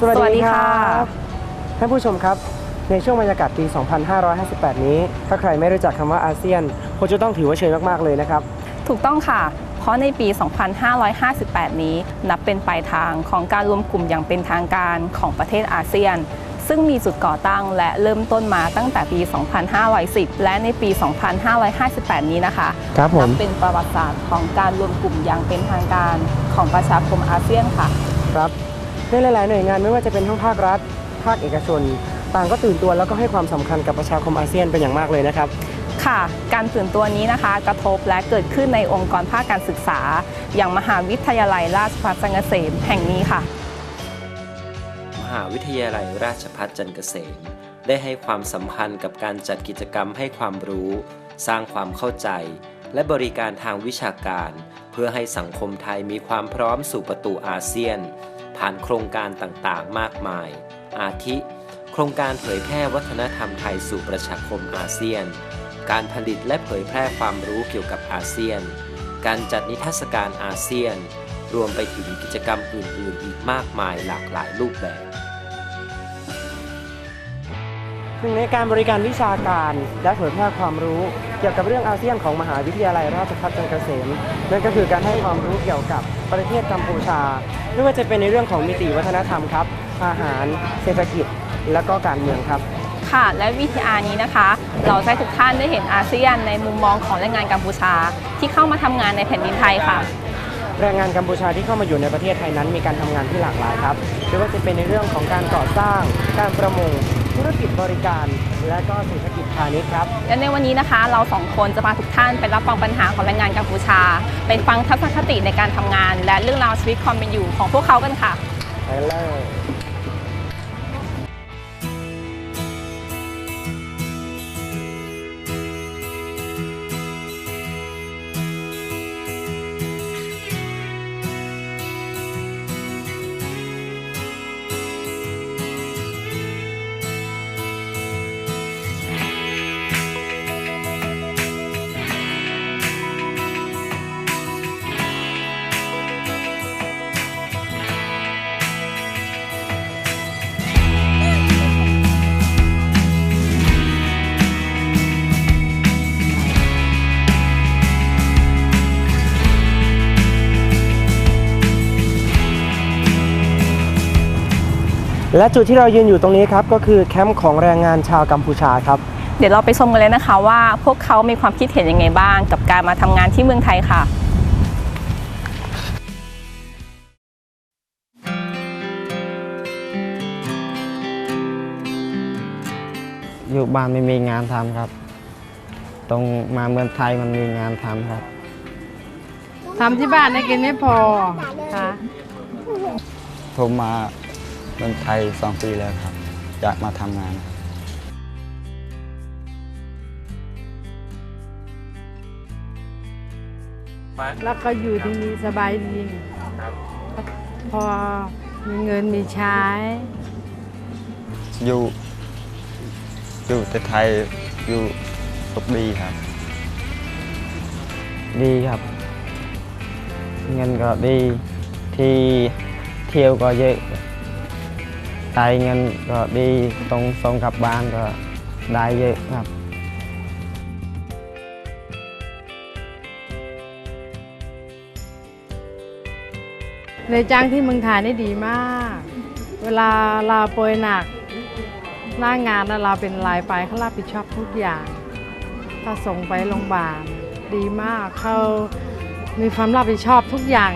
สวัสสวัสดีดีคค่ะรับท่านผู้ชมครับ ในช่วงบรรยากาศปี 2558 นี้ ถ้าใครไม่รู้จักคำว่าอาเซียนคงจะต้องถือว่าเชยมาก ๆ เลยนะครับ ถูกต้องค่ะ เพราะในปี 2558 นี้ นับเป็นปลายทางของการรวมกลุ่มอย่างเป็นทางการของประเทศอาเซียนซึ่งมีจุดก่อตั้งและเริ่มต้นมาตั้งแต่ปี 2510 และในปี 2558 นี้นะคะครับผมนับเป็นประวัติศาสตร์ของการรวมกลุ่มอย่างเป็นทางการของประชาคมอาเซียนค่ะ ครับ ในหลาย ๆ หน่วยงานไม่ว่าจะเป็นทั้งภาครัฐ ภาคเอกชน ต่างก็ตื่นตัวแล้วก็ให้ความสำคัญกับประชาคมอาเซียนเป็นอย่างมากเลยนะครับค่ะการตื่นตัวนี้นะคะกระทบและเกิดขึ้นในองค์กรภาคการศึกษา อย่างมหาวิทยาลัยราชภัฏจันทร์เกษมแห่งนี้ค่ะ มหาวิทยาลัยราชภัฏจันทร์เกษม ได้ให้ความสำคัญกับการจัดกิจกรรมให้ความรู้ สร้างความเข้าใจ และบริการทางวิชาการ เพื่อให้สังคมไทยมีความพร้อมสู่ประตูอาเซียน ผ่านโครงการต่างๆ มากมาย อาทิ โครงการเผยแพร่วัฒนธรรมไทยสู่ประชาคมอาเซียน การผลิตและเผยแพร่ความรู้เกี่ยวกับอาเซียน การจัดนิทรรศการอาเซียน รวมไปถึงกิจกรรมอื่นๆ อีกมากมายหลากหลายรูปแบบหนึ่งในการบริการวิชาการและเผยแพร่ความรู้ เกี่ยวกับเรื่องอาเซียนของมหาวิทยาลัยราชภัฏจันทร์เกษมนั่นก็คือการให้ความรู้เกี่ยวกับประเทศกัมพูชา ไม่ว่าจะเป็นในเรื่องของมิติวัฒนธรรมครับ อาหาร เศรษฐกิจ และก็การเมืองครับค่ะและวิทยานี้นะคะ เราจะให้ทุกท่านได้เห็นอาเซียนในมุมมองของแรงงานกัมพูชา ที่เข้ามาทำงานในแผ่นดินไทยค่ะ แรงงานกัมพูชาที่เข้ามาอยู่ในประเทศไทยนั้นมีการทำงานที่หลากหลายครับไม่ว่าจะเป็นในเรื่องของการก่อสร้าง การประมง ธุรกิจบริการ และก็เศรษฐกิจพาณิชย์ครับ และในวันนี้นะคะ เราสองคนจะพาทุกท่านไปรับฟังปัญหาของแรงงานกัมพูชา ไปฟังทัศนคติในการทำงาน และเรื่องราวชีวิตความเป็นอยู่ของพวกเขากันค่ะไปเลย และจุดที่เรายืนอยู่ตรงนี้ครับก็คือแคมป์ของแรงงานชาวกัมพูชาครับ เดี๋ยวเราไปชมกันเลยนะคะว่าพวกเขามีความคิดเห็นยังไงบ้าง กับการมาทำงานที่เมืองไทยค่ะ อยู่บ้านไม่มีงานทำครับ ตรงมาเมืองไทยมันมีงานทำครับ ทำที่บ้านได้กินไม่พอค่ะ ผมมา เมืองไทยสองปีแล้วครับอยากมาทำงานครับแล้วก็อยู่ที่นี่สบายดี พอมีเงินมีใช้ อยู่ อยู่แต่ไทยอยู่สุขดีครับ ดีครับ เงินก็ดีที่เที่ยวก็เยอะ ได้เงินก็ดีตรงส่งกลับบ้านก็ได้เยอะครับเลยจ้างที่เมืองไทยได้ดีมาก เวลาเราป่วยหนัก หน้างานนะเราเป็นรายไปเขารับผิดชอบทุกอย่าง ถ้าส่งไปโรงพยาบาลดีมากเขามีความรับผิดชอบทุกอย่าง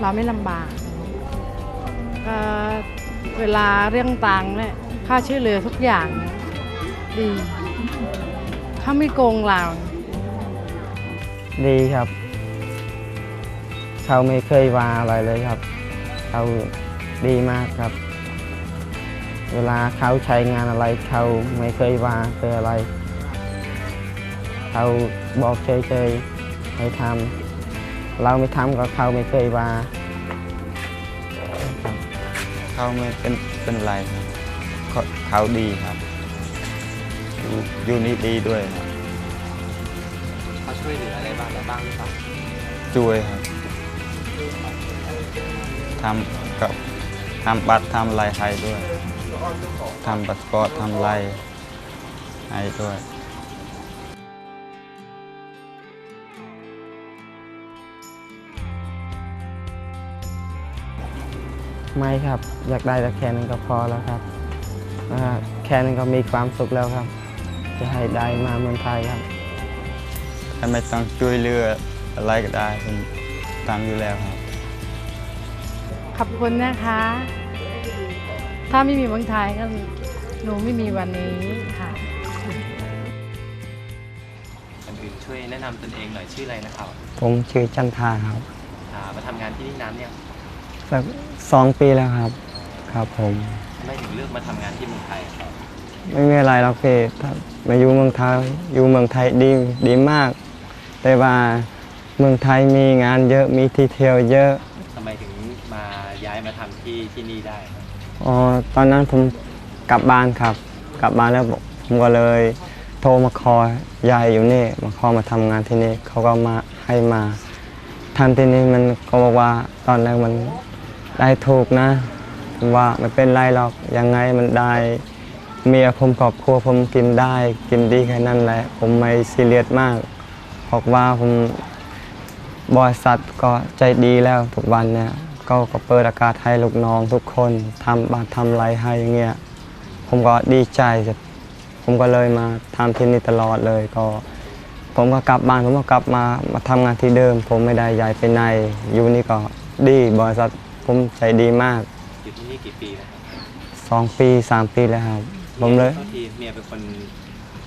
เราไม่ลำบาก เวลาเรื่องตังค์เนี่ยค่าช่วยเหลือทุกอย่างดีเขาไม่โกงเราดีครับ เขาไม่เคยว่าอะไรเลยครับ เขาดีมากครับ เวลาเขาใช้งานอะไรเขาไม่เคยว่าเคยอะไร เขาบอกเฉยๆให้ทำเราไม่ทำก็เขาไม่เคยว่า เขาไม่เป็นเป็นไรครับเขาเขาดีครับอยู่อยู่นี่ดีด้วยครับเขาช่วยเหลืออะไรบ้างบ้างหรือเปล่าช่วยครับทำกับทำบัตรทำอะไรให้ด้วยทำบัตรสปอร์ตทำอะไรให้ด้วย ไม่ครับ อยากได้แต่แค่นั้นก็พอแล้วครับอ่าแค่นั้นก็มีความสุขแล้วครับ จะให้ได้มาเมืองไทยครับถ้าไม่ต้องช่วยเหลืออะไรก็ได้ผมทำอยู่แล้วครับ ขอบคุณนะคะ ถ้าไม่มีเมืองไทยก็หนูไม่มีวันนี้ค่ะก่อนอื่นช่วยแนะนำตนเองหน่อยชื่ออะไรนะครับ ผมชื่อจันทาครับอ่ามาทำงานที่นี่นานยัง สักสองปีแล้วครับ ครับผม ทำไมถึงเลือกมาทำงานที่เมืองไทยครับไม่มีอะไรหรอกพี่ถ้ามาอยู่เมืองไทยอยู่เมืองไทยดีดีมาก แต่ว่าเมืองไทยมีงานเยอะมีที่เที่ยวเยอะทำไมถึงมาย้ายมาทำที่ที่นี่ได้ครับอ๋อตอนนั้นผมกลับบ้านครับ กลับบ้านแล้วผมก็เลย โทรมาคอยายอยู่นี่มาขอมาทำงานที่นี่เขาก็มาให้มาทำที่นี่มันก็บอกว่าตอนแรกมัน ได้ถูกนะว่าไม่เป็นไรหรอกยังไงมันได้ เมียผมครอบครัวผมกินได้กินดีแค่นั้นแหละ ผมไม่ซีเรียสมากเพราะว่าผมบริษัทก็ใจดีแล้วทุกวันเนี่ยก็ก็เปิดอากาศให้ลูกน้องทุกคนทำบานทำไรให้อย่างเงี้ยผมก็ดีใจจะผมก็เลยมาทำที่นี่ตลอดเลยก็ ผมก็กลับบ้านผมก็กลับมามาทำงานที่เดิม ผมไม่ได้ย้ายไปไหนอยู่นี่ก็ดีบริษัท ผมใจดีมากอยู่ที่นี่กี่ปีแล้วครับสองปีสามปีแล้วครับ ผมเลยโทษทีเมียเป็นคน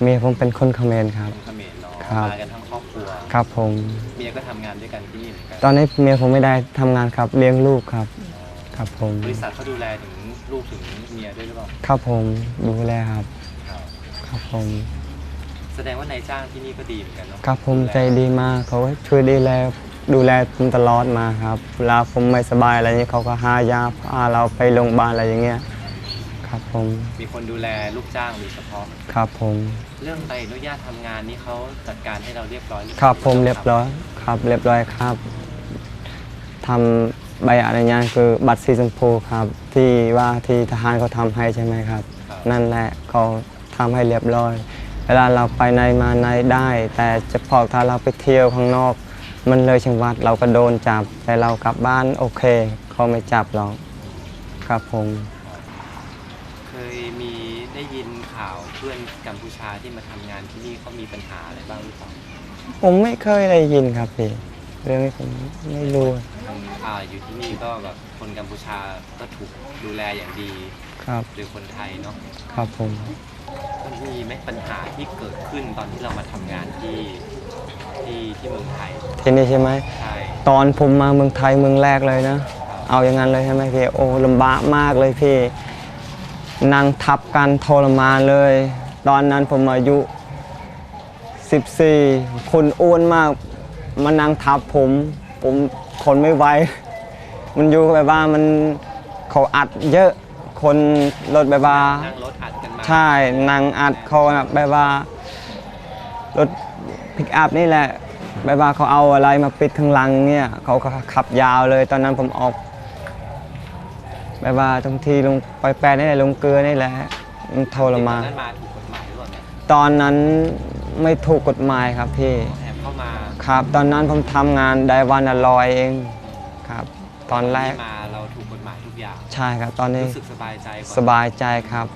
เมียผมเป็นคนเขมรครับ เขมรเนาะครับ มากันทั้งครอบครัว ครับผม เมียก็ทำงานด้วยกันที่นี่เหมือนกันตอนนี้เมียผมไม่ได้ทำงานครับเลี้ยงลูกครับ ครับผมบริษัทเขาดูแลถึงลูกถึงเมียด้วยหรือเปล่าครับผมดูแลครับ ครับ ครับผม แสดงว่านายจ้างที่นี่ก็ดีเหมือนกันเนาะครับผมดูแลใจดีมากเขาช่วยดูแล ดูแลผมตลอดมาครับเวลาผมไม่สบายอะไรเงี้ยเขาก็หายาพาเราไปโรงพยาบาลอะไรอย่างเงี้ยครับผมมีคนดูแลลูกจ้างโดยเฉพาะ ครับผมเรื่องใบอนุญาตทำงานนี่เขาจัดการให้เราเรียบร้อยหอครับผมเรียบร้อยครับ เรียบร้อยครับทำใบอนุญาตคือบัตรสีชมพูครับ ที่ว่าที่ทหารเขาทำให้ใช่ไหมครับ ครับนั่นแหละเขาทำให้เรียบร้อย เวลาเราไปในมาในได้ แต่เฉพาะถ้าเราไปเที่ยวข้างนอก มันเลยจังหวัดเราก็โดนจับ แต่เรากลับบ้านโอเคเขาไม่จับเราครับผมเคยมีได้ยินข่าวเพื่อนกัมพูชาที่มาทำงานที่นี่เขามีปัญหาอะไรบ้างหรือเปล่าผมไม่เคยได้ยินครับพี่เรื่องนี้ผมไม่รู้อืมอ่าอยู่ที่นี่ก็แบบคนกัมพูชาก็ถูกดูแลอย่างดีครับโดยคนไทยเนาะครับผม มันมีไหมปัญหาที่เกิดขึ้นตอนที่เรามาทำงานที่ ที่ที่เมืองไทยที่นี่ใช่ไหม ใช่ ตอนผมมาเมืองไทยเมืองแรกเลยนะ เอาอย่างนั้นเลยใช่ไหมพี่ โอ้ลำบากมากเลยพี่ นั่งทับกันทรมานเลย ตอนนั้นผมอายุ 14 คนอ้วนมาก มานั่งทับผม ผมทนไม่ไหว มันอยู่แบบว่ามันเขาอัดเยอะ คนรถแบบว่า นั่งรถอัดกันมา ใช่นางอัดเขานะแบบว่ารถ พิกอัพนี่แหละแบบว่าเขาเอาอะไรมาปิดข้างหลังเนี่ยเขาก็ขับยาวเลย ตอนนั้นผมออกแบบว่าตรงที่ลงไปแปรนี่แหละลงเกลือนี่แหละมันทรตมาอนนนั้นมาถูกกฎหมายหรือเปล่าเนี่ยตอนนั้นไม่ถูกกฎหมายครับพี่แอบเข้ามาครับ ตอนนั้นผมทำงานได้วันละร้อยเองครับ ตอนแรกที่มาเราถูกกฎหมายทุกอย่างใช่ครับ ตอนนี้รู้สึกสบายใจกว่าสบายใจครับ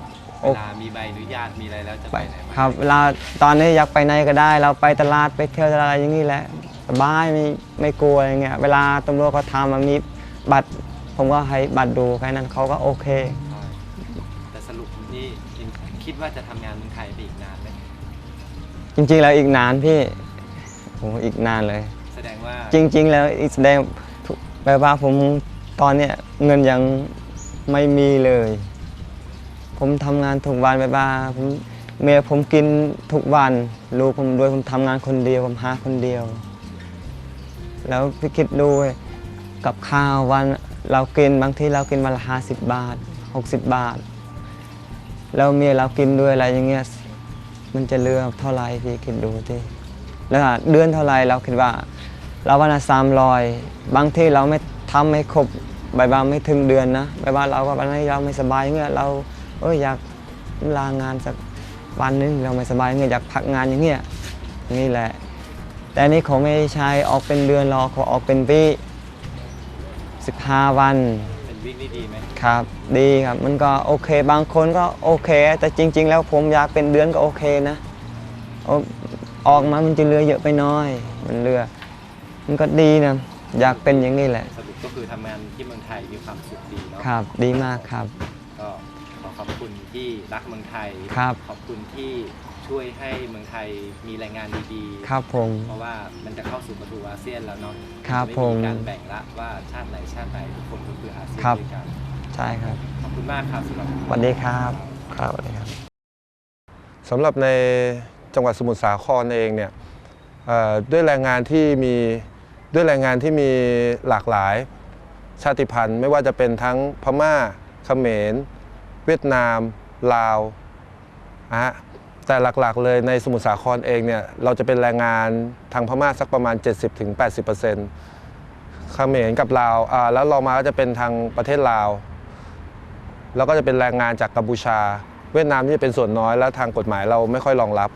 เวลามีใบอนุญาตมีอะไรแล้วจะไปไปไหนมาครับเวลาตอนนี้อยากไปไหนก็ได้ เราไปตลาดไปเที่ยวตลาดอย่างนี้แหละสบายไม่ไม่กลัวอะไรเงี้ยเวลาตำรวจเขาทำมันมีบัตร ผมก็ให้บัตรดูแค่นั้นเขาก็โอเคใช่แต่สรุปนี่ยังคิดว่าจะทำงานเมืองไทยไปอีกนานไหมจริงๆแล้วอีกนานพี่โอ้อีกนานเลย แสดงว่าจริง ๆ แล้วอีกแสดงทุกแปลว่าผมตอนเนี้ยเงินยังไม่มีเลย ผมทำงานทุกวันแบบว่าผมเมียผมกินทุกวัน ลูกผมด้วยผมทำงานคนเดียว ผมหาคนเดียว แล้วพี่คิดดูกับข้าววันเรากินบางทีเรากินวันละห้าสิบบาทหกสิบบาท แล้วเมียเรากินด้วยอะไรอย่างเงี้ยมันจะเลือกเท่าไหร่พี่คิดดูที่แล้วเดือนเท่าไหร่เราคิดว่า เราวันละสามร้อยบางทีเราไม่ทำไม่ครบบายบางไม่ถึงเดือนนะบายบางเราก็วันนี้เราไม่สบายเงี้ยเรา เอออยากลางานสักวันหนึงเราไม่สบายเงี้ยอยากพักงานอย่างเงี้ยนี่แหละ แต่อันนี่เขาไม่ใช้ออกเป็นเดือนหรอกเขาออกเป็นปี15วันเป็นวิกนี่ดีไหมครับ ดีครับมันก็โอเคบางคนก็โอเค แต่จริง ๆ แล้วผมอยากเป็นเดือนก็โอเคนะเอาออกมามันจะเหลือเยอะไปหน้อย มันเหลือมันก็ดีนะอยากเป็นอย่างนี้แหละสรุปก็คือทำงานที่เมืองไทยมีความสุขดีเนาะครับ ดีมากครับก็ ขอขอบคุณที่รักเมืองไทย ครับ ขอบคุณที่ช่วยให้เมืองไทยมีแรงงานดีๆ ครับผม เพราะว่ามันจะเข้าสู่ประตูอาเซียนแล้วเนาะครับจะผมไมีการแบ่งละว่าชาติไหนชาติไหนทุกคนก็คืออาเซียนครับ ด้วยกันใช่ครับ ขอบคุณมากครับสำหรับ สวัสดีครับ ครับสวัสดีครับ สำหรับในจังหวัดสมุทรสาครเองเนี่ยเอ่อด้วยแรงงานที่มีด้วยแรงงานที่มีหลากหลายชาติพันธุ์ ไม่ว่าจะเป็นทั้งพม่าเขมร เวียดนาม ลาวนะฮะแต่หลักๆเลยในสมุทรสาครเองเนี่ยเราจะเป็นแรงงานทางพม่าสักประมาณ 70-80%เขมรกับลาวอ่าแล้วเรามาก็จะเป็นทางประเทศลาว แล้วก็จะเป็นแรงงานจากกัมพูชา เวียดนามที่จะเป็นส่วนน้อยและทางกฎหมายเราไม่ค่อยรองรับ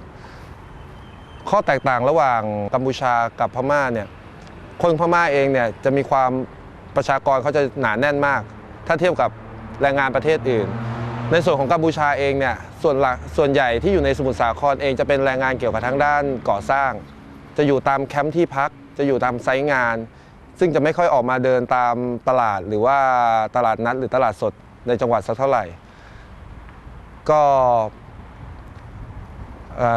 ข้อแตกต่างระหว่างกัมพูชากับพม่าเนี่ยคนพม่าเองเนี่ยจะมีความประชากรเขาจะหนาแน่นมาก ถ้าเทียบกับแรงงานประเทศอื่น ในส่วนของกัมพูชาเองเนี่ยส่วนหลักส่วนใหญ่ที่อยู่ในสมุทรสาครเองจะเป็นแรงงานเกี่ยวกับทางด้านก่อสร้าง จะอยู่ตามแคมป์ที่พัก จะอยู่ตามไซต์งาน ซึ่งจะไม่ค่อยออกมาเดินตามตลาดหรือว่าตลาดนัดหรือตลาดสดในจังหวัดสักเท่าไหร่ ก็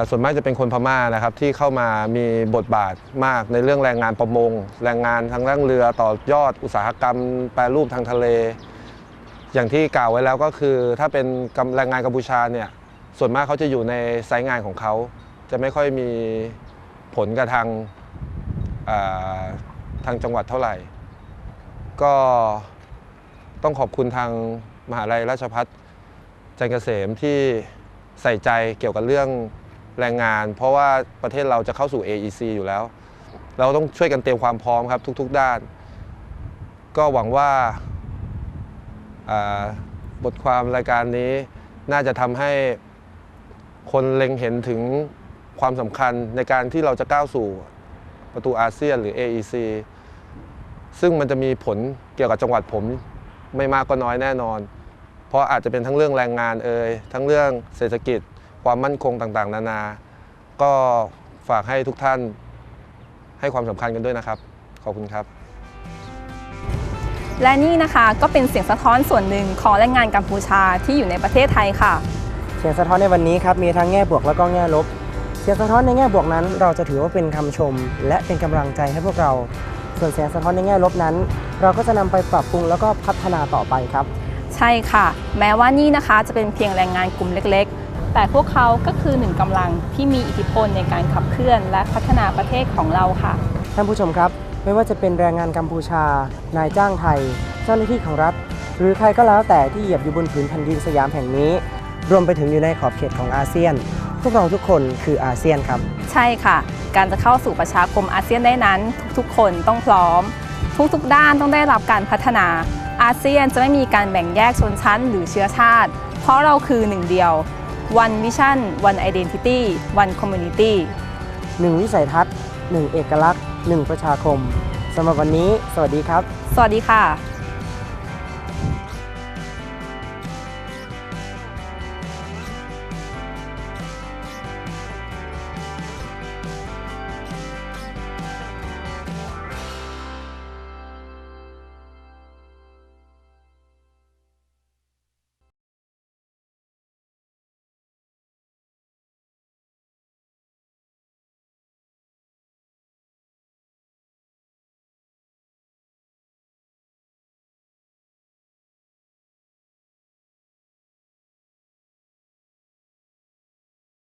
ส่วนมากจะเป็นคนพม่านะครับที่เข้ามามีบทบาทมากในเรื่องแรงงานประมง แรงงานทางด้านเรือต่อยอดอุตสาหกรรมแปรรูปทางทะเล อย่างที่กล่าวไว้แล้วก็คือถ้าเป็นแรงงานกัมพูชาเนี่ยส่วนมากเขาจะอยู่ในไซต์งานของเขา จะไม่ค่อยมีผลกับทางทางจังหวัดเท่าไหร่ ก็ต้องขอบคุณทางมหาลัยราชภัฏจันเกษมที่ใส่ใจเกี่ยวกับเรื่องแรงงาน เพราะว่าประเทศเราจะเข้าสู่ AEC อยู่แล้ว เราต้องช่วยกันเตรียมความพร้อมครับทุก ๆ ด้าน ก็หวังว่า บทความรายการนี้น่าจะทำให้คนเล็งเห็นถึงความสำคัญในการที่เราจะก้าวสู่ประตูอาเซียนหรือ AEC ซึ่งมันจะมีผลเกี่ยวกับจังหวัดผมไม่มากก็น้อยแน่นอน เพราะอาจจะเป็นทั้งเรื่องแรงงานเอ่ยทั้งเรื่องเศรษฐกิจ ความมั่นคงต่างๆ นานา ก็ฝากให้ทุกท่านให้ความสำคัญกันด้วยนะครับ ขอบคุณครับ และนี่นะคะก็เป็นเสียงสะท้อนส่วนหนึ่งของแรงงานกัมพูชาที่อยู่ในประเทศไทยค่ะ เสียงสะท้อนในวันนี้ครับมีทั้งแง่บวกแล้วก็แง่ลบ เสียงสะท้อนในแง่บวกนั้น เราจะถือว่าเป็นคำชม และเป็นกำลังใจให้พวกเรา ส่วนเสียงสะท้อนในแง่ลบนั้น เราก็จะนำไปปรับปรุงแล้วก็พัฒนาต่อไปครับ ใช่ค่ะ แม้ว่านี่นะคะจะเป็นเพียงแรงงานกลุ่มเล็ก ๆ แต่พวกเขาก็คือหนึ่งกำลังที่มีอิทธิพลในการขับเคลื่อน และพัฒนาประเทศของเราค่ะท่านผู้ชมครับ ไม่ว่าจะเป็นแรงงานกัมพูชา นายจ้างไทย เจ้าหน้าที่ของรัฐ หรือใครก็แล้วแต่ที่เหยียบอยู่บนผืนแผ่นดินสยามแห่งนี้ รวมไปถึงอยู่ในขอบเขตของอาเซียน พวกเราทุกคนคืออาเซียนครับ ใช่ค่ะ การจะเข้าสู่ประชาคมอาเซียนได้นั้น ทุกๆ คนต้องพร้อม ทุกๆ ด้านต้องได้รับการพัฒนา อาเซียนจะไม่มีการแบ่งแยกชนชั้น หรือเชื้อชาติ เพราะเราคือหนึ่งเดียว one vision one identity one community หนึ่งวิสัยทัศน์หนึ่งเอกลักษณ์ หนึ่งประชาคมสำหรับวันนี้ สวัสดีครับ สวัสดีค่ะ